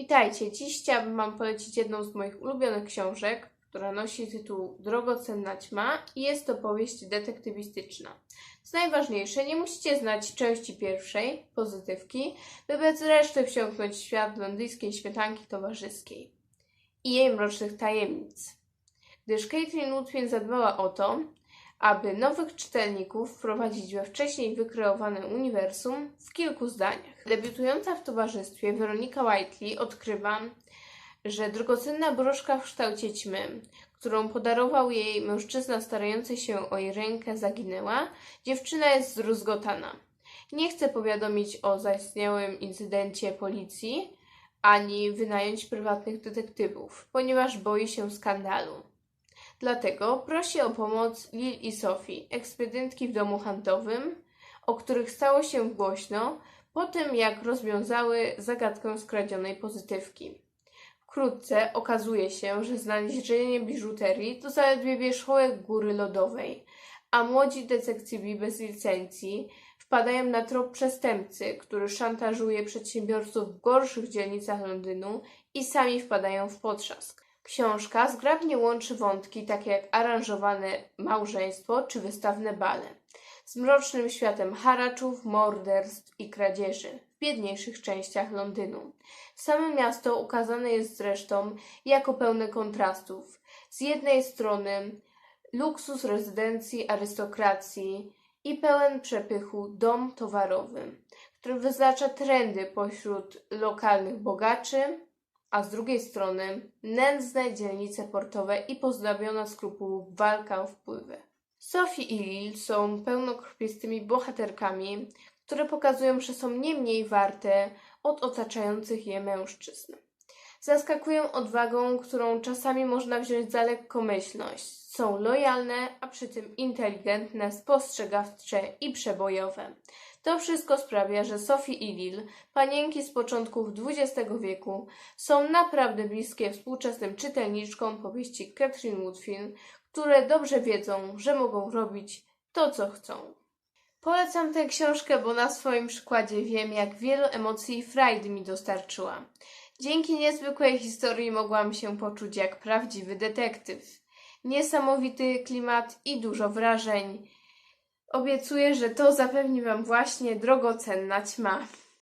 Witajcie, dziś chciałabym Wam polecić jedną z moich ulubionych książek, która nosi tytuł Drogocenna ćma i jest to powieść detektywistyczna. Co najważniejsze, nie musicie znać części pierwszej, pozytywki, by bez reszty wsiąknąć w świat londyńskiej śmietanki towarzyskiej i jej mrocznych tajemnic. Gdyż Caitlin Woodpin zadbała o to, aby nowych czytelników wprowadzić we wcześniej wykreowane uniwersum w kilku zdaniach. Debiutująca w towarzystwie Weronika Whiteley odkrywa, że drogocenna broszka w kształcie ćmy, którą podarował jej mężczyzna starający się o jej rękę, zaginęła. Dziewczyna jest zdruzgotana. Nie chce powiadomić o zaistniałym incydencie policji, ani wynająć prywatnych detektywów, ponieważ boi się skandalu. Dlatego prosi o pomoc Lil i Sophie, ekspedentki w domu handlowym, o których stało się głośno po tym, jak rozwiązały zagadkę skradzionej pozytywki. Wkrótce okazuje się, że znalezienie biżuterii to zaledwie wierzchołek góry lodowej, a młodzi detektywi bez licencji wpadają na trop przestępcy, który szantażuje przedsiębiorców w gorszych dzielnicach Londynu i sami wpadają w potrzask. Książka zgrabnie łączy wątki takie jak aranżowane małżeństwo czy wystawne bale z mrocznym światem haraczów, morderstw i kradzieży w biedniejszych częściach Londynu. Samo miasto ukazane jest zresztą jako pełne kontrastów. Z jednej strony luksus rezydencji arystokracji i pełen przepychu dom towarowy, który wyznacza trendy pośród lokalnych bogaczy, a z drugiej strony nędzne dzielnice portowe i pozbawiona skrupułów walka o wpływy. Sophie i Lil są pełnokrwistymi bohaterkami, które pokazują, że są nie mniej warte od otaczających je mężczyzn. Zaskakują odwagą, którą czasami można wziąć za lekkomyślność. Są lojalne, a przy tym inteligentne, spostrzegawcze i przebojowe. To wszystko sprawia, że Sophie i Lil, panienki z początków XX wieku, są naprawdę bliskie współczesnym czytelniczkom powieści Catherine Woodfin, które dobrze wiedzą, że mogą robić to, co chcą. Polecam tę książkę, bo na swoim przykładzie wiem, jak wielu emocji i frajdy mi dostarczyła. Dzięki niezwykłej historii mogłam się poczuć jak prawdziwy detektyw. Niesamowity klimat i dużo wrażeń. Obiecuję, że to zapewni Wam właśnie drogocenna ćma.